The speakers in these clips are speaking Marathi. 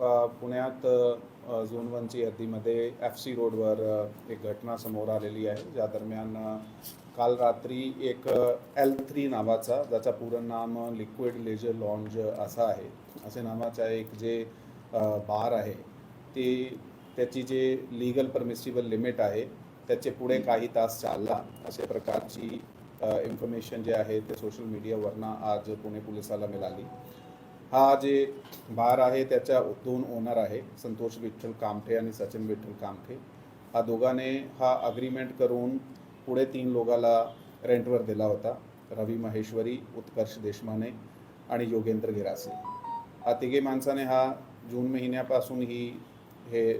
पुण्यात झोन वनची हद्दीमध्ये एफ सी रोडवर एक घटना समोर आलेली आहे. ज्या दरम्यान काल रात्री एक एल थ्री नावाचा ज्याचा पूर्ण नाम लिक्विड लेजर लॉन्ज असा आहे असे नावाचा एक जे बार आहे ते त्याची जे लिगल परमिसिबल लिमिट आहे त्याचे पुढे काही तास चालला अशा प्रकारची इन्फॉर्मेशन जे आहे ते सोशल मीडियावरनं आज पुणे पोलिसाला मिळाली. हा जे बार आहे त्याच्या दोन ओनर आहे संतोष विठ्ठल कामठे आणि सचिन विठ्ठल कामठे. हा दोघांनी हा अग्रीमेंट करून पुढे तीन लोकाला रेंटवर दिला होता रवी महेश्वरी उत्कर्ष देशमाने आणि योगेंद्र गिरासे. हा तिघे माणसाने हा जून महिन्यापासून ही हे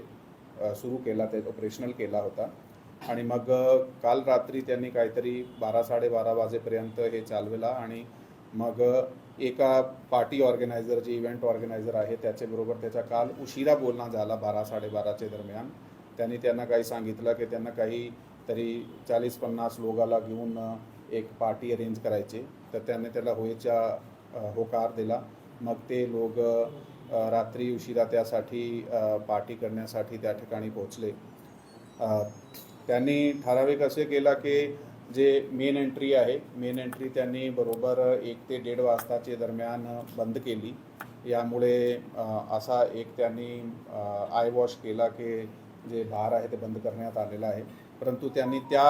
सुरू केला ते ऑपरेशनल केला होता. आणि मग काल रात्री त्यांनी काहीतरी बारा साडेबारा वाजेपर्यंत हे चालविला आणि मग एका पार्टी ऑर्गनायझर जे इव्हेंट ऑर्गनायझर आहे त्याच्याबरोबर त्याचा काल उशिरा बोलणं झाला बारा साडेबाराच्या दरम्यान. त्यांनी त्यांना काही सांगितलं की त्यांना काही तरी चाळीस पन्नास लोकाला घेऊन एक पार्टी अरेंज करायची. तर त्याने त्याला होयचा होकार दिला. मग ते लोक रात्री उशिरा त्यासाठी पार्टी करण्यासाठी त्या ठिकाणी पोहोचले. त्यांनी ठराविक असे केला की जे मेन एंट्री आहे मेन एंट्री त्यांनी बरोबर एक ते दीड वाजताचे दरम्यान बंद केली. यामुळे असा एक त्यांनी आय वॉश केला की जे भार आहे ते बंद करण्यात आलेलं आहे. परंतु त्यांनी त्या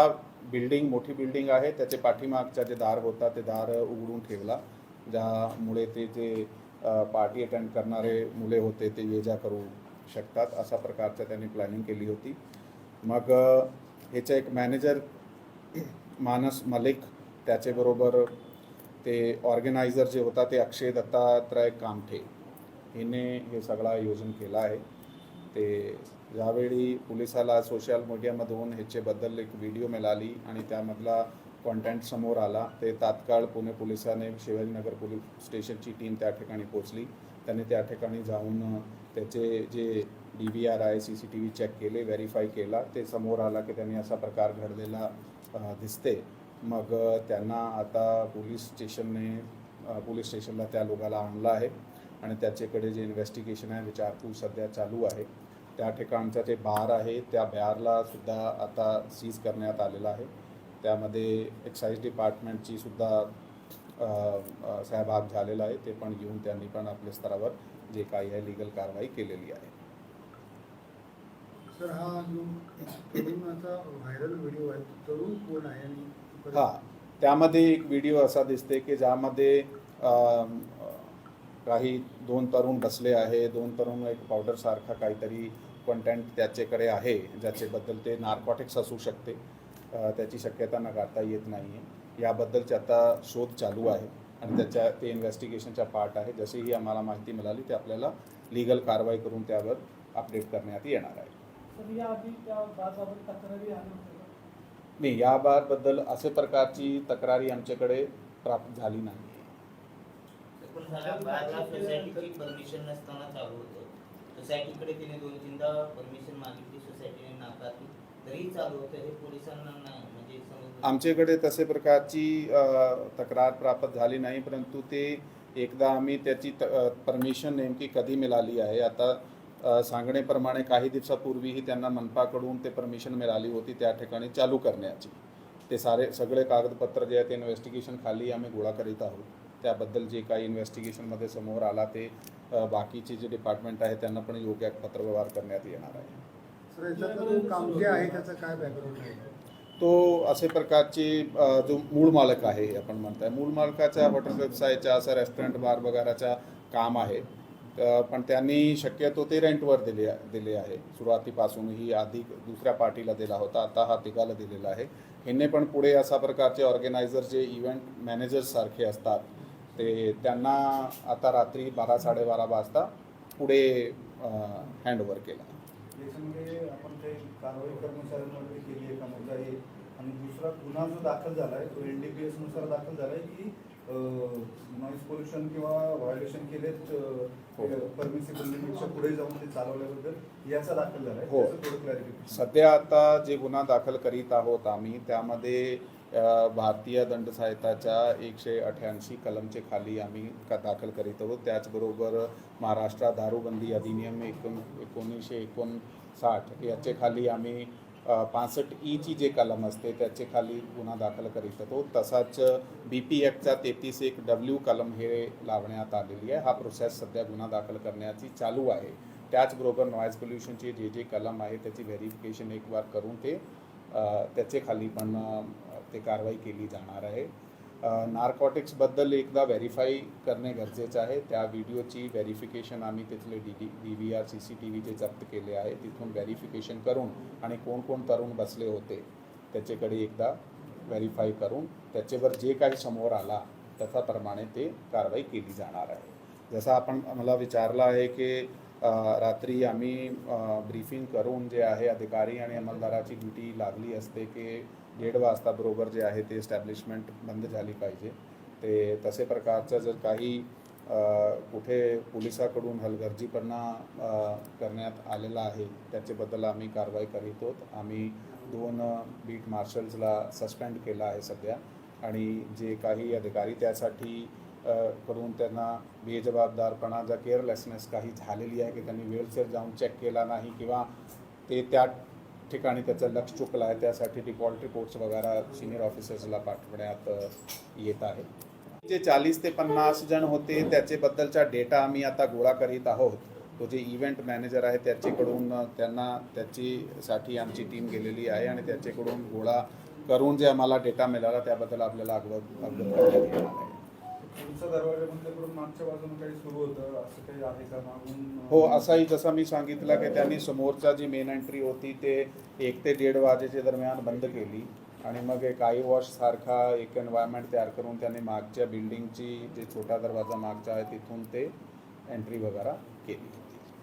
बिल्डिंग मोठी बिल्डिंग आहे त्याचे पाठीमागचा जे दार होता ते दार उघडून ठेवला. ज्यामुळे ते जे पार्टी अटेंड करणारे मुले होते ते ये जा करू शकतात अशा प्रकारचं त्यांनी प्लॅनिंग केली होती. मग अ, ह्याचा एक मॅनेजर मानस मलिक त्याचेबरोबर ते ऑर्गनायझर जे होता ते अक्षय दत्तात्रय कामठे हिने हे सगळं आयोजन केलं आहे. ते ज्यावेळी पोलिसाला सोशल मीडियामधून ह्याच्याबद्दल एक व्हिडिओ मिळाली आणि त्यामधला कॉन्टेंट समोर आला. ते तात्काळ पुणे पोलिसाने शिवाजीनगर पोलीस स्टेशनची टीम त्या ठिकाणी पोचली त्यांनी त्या ठिकाणी जाऊन त्याचे जे डी व्ही आर आहे C C T V check केले व्हेरीफाय केला. ते समोर आला की त्यांनी असा प्रकार घडलेला दिसते. मग त्यांना आता पोलीस स्टेशनने पोलीस स्टेशनला त्या लोकाला आणलं आहे आणि त्याच्याकडे जे इन्व्हेस्टिगेशन आहे विचारपूस सध्या चालू आहे. त्या ठिकाणचा जे बार आहे त्या बारला सुद्धा आता सीज करण्यात आलेला आहे. त्यामध्ये एक्साईज डिपार्टमेंटची सुद्धा सहभाग झालेला आहे. ते पण घेऊन त्यांनी पण आपल्या स्तरावर जे काही आहे लिगल कारवाई केलेली आहे. तर हा जो तरुणाचा व्हायरल व्हिडिओ आहे तरुण कोण आहे आणि हा त्यामध्ये एक व्हिडिओ असा दिसते की ज्यामध्ये काही दोन तरुण बसले आहे दोन तरुण एक पावडरसारखा काहीतरी कंटेंट त्याच्याकडे आहे ज्याच्याबद्दल ते नार्कॉटिक्स असू शकते. त्याची शक्यता नकारता येत नाही आहे याबद्दलचे आता शोध चालू आहे आणि त्याच्या ते इन्व्हेस्टिगेशनचा पार्ट आहे. जशीही आम्हाला माहिती मिळाली ते आपल्याला लिगल कारवाई करून त्यावर अपडेट करण्यात येणार आहे. नाही या बाबतबद्दल असे प्रकारची तक्रारी आमच्याकडे प्राप्त झाली नाही. पण झाला बाहेरला सोसायटीची परमिशन नसताना चालू होतं. सोसायटीकडे तिने दोन तीनदा परमिशन मागितली सोसायटीने नाकारली. तरी चालू होतं हे पोलिसांना नाही म्हणजे आमच्याकडे तसे प्रकारची तक्रार प्राप्त झाली नाही परंतु ते एकदा आम्ही त्याची परमिशन नेमकी कधी मिळाली आहे आता अ, सांगण्याप्रमाणे काही दिवसापूर्वीही त्यांना मनपाकडून ते परमिशन मिळाली होती त्या ठिकाणी चालू करण्याची. ते सारे सगळे कागदपत्र जे आहे ते इन्व्हेस्टिगेशन खाली आम्ही गोळा करीत आहोत. त्याबद्दल जे काही इन्व्हेस्टिगेशनमध्ये समोर आला ते बाकीचे जे डिपार्टमेंट आहे त्यांना पण योग्य पत्रव्यवहार करण्यात येणार आहे. तो असे प्रकारचे जो मूळ मालक आहे आपण म्हणताय. मूळ मालकाच्या हॉटेल व्यवसायाच्या असं रेस्टॉरंट बार वगैरेचा काम आहे. पण त्यांनी शक्यतो ते रेंटवर दिले दिले आहे. सुरुवातीपासूनही आधी दुसऱ्या पार्टीला दिला होता आता हा तिघाला दिलेला आहे. ह्यांनी पण पुढे अशा प्रकारचे ऑर्गनायझर जे इव्हेंट मॅनेजर्ससारखे असतात ते त्यांना आता रात्री बारा साडेबारा वाजता पुढे हँडओव्हर केला. आपण काही कारवाई कर्मचाऱ्यांवरती केली आहे का मुद्दा आणि दुसरा गुन्हा जो दाखल झाला आहे तो एन डी पी नुसार दाखल झाला आहे की नॉईज पोल्युशन किंवा व्हायोलेशन केलेत हो. परमिसिबल लिमिटच्या पुढे जाऊन ते चालवल्याबद्दल याचा दाखल झाला हो. सध्या आता जे गुन्हा दाखल करीत आहोत आम्ही त्यामध्ये भारतीय दंडसंहिताच्या एकशे अठ्याऐंशी कलमचे खाली आम्ही क दाखल करीत आहोत त्याचबरोबर महाराष्ट्र दारूबंदी अधिनियम एकोण एकोणीसशे एकोणसाठ याचे खाली आम्ही पासष्ट ईची जे कलम असते त्याचे खाली गुन्हा दाखल करीत होतो तसाच बी पी एफचा तेहतीस एक डब्ल्यू कलम हे लावण्यात आलेली आहे. हा प्रोसेस सध्या गुन्हा दाखल करण्याची चालू आहे. त्याचबरोबर नॉईज पोल्युशनचे जे जे कलम आहे त्याची व्हेरिफिकेशन एक बार करून ते त्याचे खाली पण ते कारवाई केली जाणार आहे. नार्कॉटिक्सबद्दल एकदा व्हेरीफाय करणे गरजेचं आहे. त्या व्हिडिओची व्हेरिफिकेशन आम्ही तिथले D D D V R C C T V जे जप्त केले आहे तिथून व्हेरिफिकेशन करून आणि कोण कोण तरुण बसले होते त्याच्याकडे एकदा व्हेरीफाय करून त्याच्यावर जे काही समोर आला त्याच्याप्रमाणे ते कारवाई केली जाणार आहे. जसं आपण मला विचारलं आहे की रात्री आम्ही ब्रीफिंग करून जे आहे अधिकारी आणि अंमलदाराची ड्युटी लागली असते की दीड वाजता बरोबर जे आहे ते एस्टॅब्लिशमेंट बंद झाली पाहिजे. ते तसे प्रकारचं जर काही कुठे पोलिसाकडून हलगर्जीपणा करण्यात आलेला आहे त्याच्याबद्दल आम्ही कारवाई करीत आहोत. आम्ही दोन बीट मार्शल्सला सस्पेंड केलं आहे सध्या. आणि जे काही अधिकारी त्यासाठी करून त्यांना बेजबाबदारपणा ज्या केअरलेसनेस काही झालेली आहे की त्यांनी वेळसर जाऊन चेक केला नाही किंवा ते त्या ठिकाणी त्याचं लक्ष चुकलं आहे त्यासाठी डिफॉल्ट रिपोर्ट्स वगैरे सिनियर ऑफिसर्सला पाठवण्यात येत आहे. जे चाळीस ते पन्नास जण होते त्याच्याबद्दलचा डेटा आम्ही आता गोळा करीत आहोत. तो जे इव्हेंट मॅनेजर आहे त्याच्याकडून त्यांना त्याचीसाठी आमची टीम गेलेली आहे आणि त्याच्याकडून गोळा करून जे आम्हाला डेटा मिळाला त्याबद्दल आपल्याला अगवत अवगत करण्यात येणार आहे. तुमचा दरवाजा बंद करून मागच्या बाजूने काही सुरू होतं असं काही आहे का मागून? हो असाही जसं मी सांगितलं की त्यांनी समोरचा जी मेन एंट्री होती ते एक ते दीड वाजेच्या दरम्यान बंद केली. आणि मग एक आय वॉश सारखा एक एन्व्हायरमेंट तयार करून त्यांनी मागच्या बिल्डिंगची जे छोटा दरवाजा मागचा आहे तिथून ते एंट्री वगैरे केली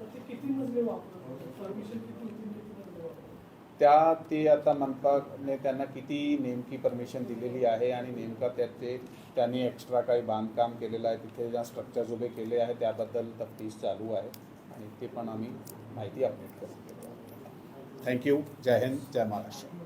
तर ते किती मजले वापरत परमिशन किती होती? त्या ते आता मनपाने त्यांना किती नेमकी परमिशन दिलेली आहे आणि नेमका त्याचे त्यांनी एक्स्ट्रा काही बांधकाम केलेलं आहे तिथे ज्या स्ट्रक्चर्स उभे केले आहे त्याबद्दल तफ्तीश चालू आहे आणि ते पण आम्ही माहिती अपडेट करू. थँक्यू जय हिंद जय महाराष्ट्र